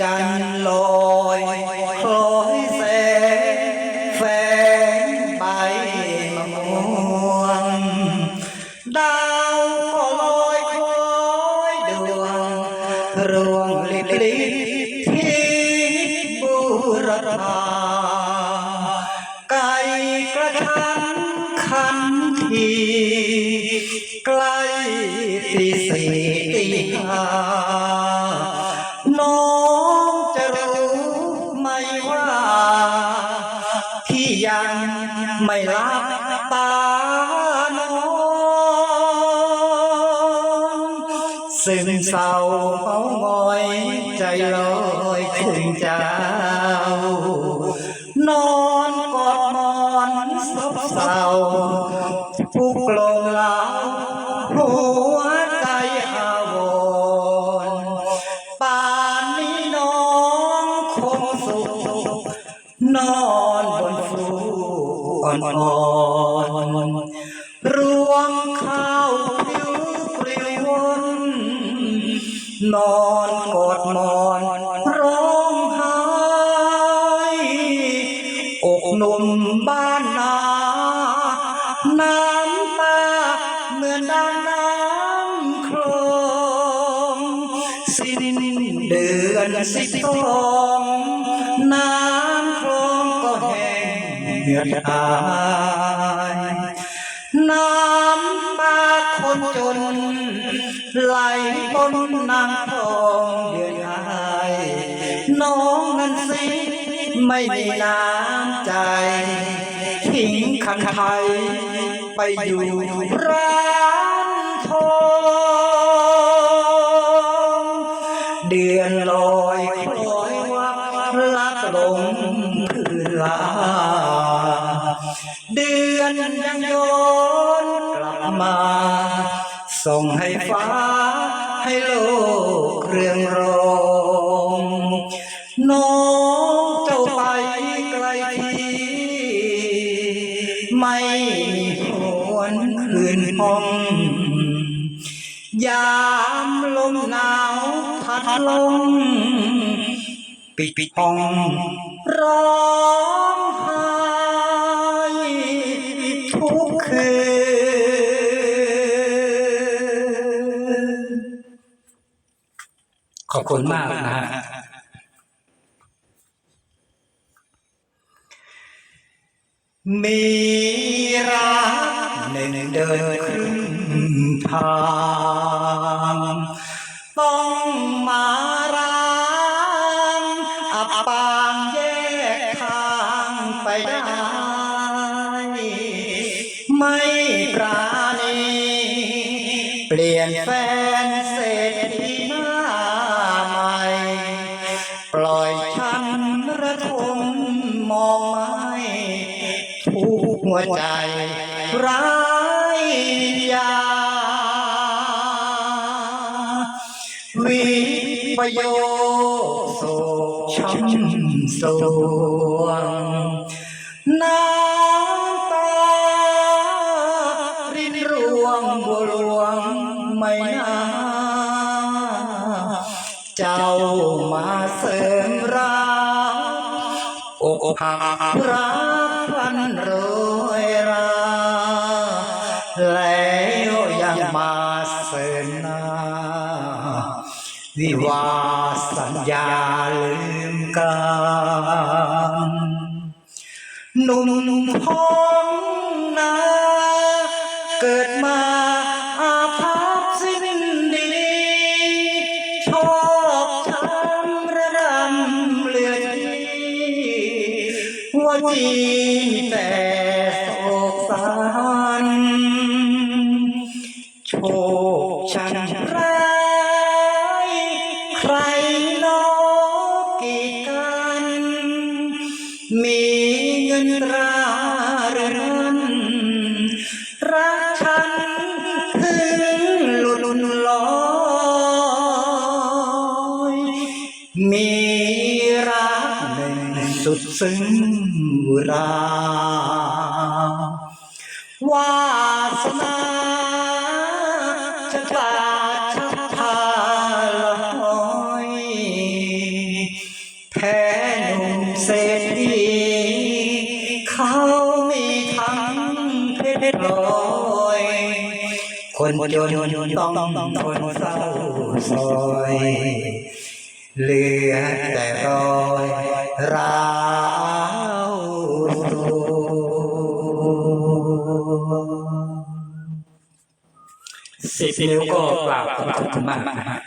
จันลอยคล้อยแสงแฝงใบมะม่วงดาวก็ลอยคล้อยดวงรวงลิบลิบที่บุรพาไก่กระทันขันทีใกล้ตีสี่ตีห้า ไม่ลับตานอนซึ่งเศร้าเมางอยใจลอยถึงเจ้านอนกอดนอนซบเศร้าทุกลงเหลาหัวใจอาวรป่านนี้น้องคงสุขนอน อ่อนๆรวงข้าวผิวปลิววนนอนกอดมอนร้องไห้อกหนุ่มบ้านนาน้ำตาเหมือนดังน้ำคลองสิ้นเดือนสิบสองน้ำคลองก็แห้ง เหือดหายน้ำตาคนจน ไหลบนนางทองเดือนหายน้องนั้นสิไม่มีน้ำใจทิ้งคันไทยไปอยู่ร้านทองเดือนลอยคล้อยวับลักลง อนยังย้อนกลับมา ส่งให้ฟ้าให้โลกเรืองรองน้องเจ้าไปไกลที่ไม่มีหวนคืนห้องยามลมหนาวพัดลงปิดห้องร้อง ขอบคุณมากนะฮะมีรักหนึ่งเดินครึ่งทางต้องมาร้างอับปางแยกทางไปได้ไม่ปราณีเปลี่ยนแฟน ใจร้ายยาวิปโยโศกช้ำสวงน้ำตารินร่วงบัวหลวงไม่น่าเจ้ามาเสริมรักอกหักรัก สนาวิวาสัญญาลืมกันหนุ่มพองนาเกิดมาอาภัพสิ้นดีชอบช้ำระดำเลือที่หัวจีมีแต่ ใครนอกกีดกัน มีเงินตราหรือนั้นรักฉันถึงหลุดลอยมีรักหนึ่งสุดซึ้งรา วาสนา คนจนต้องทนเศร้าซอยเหลือแต่รอยร้าวสิบนิ้วก็กราบขอบคุณมากนะฮะ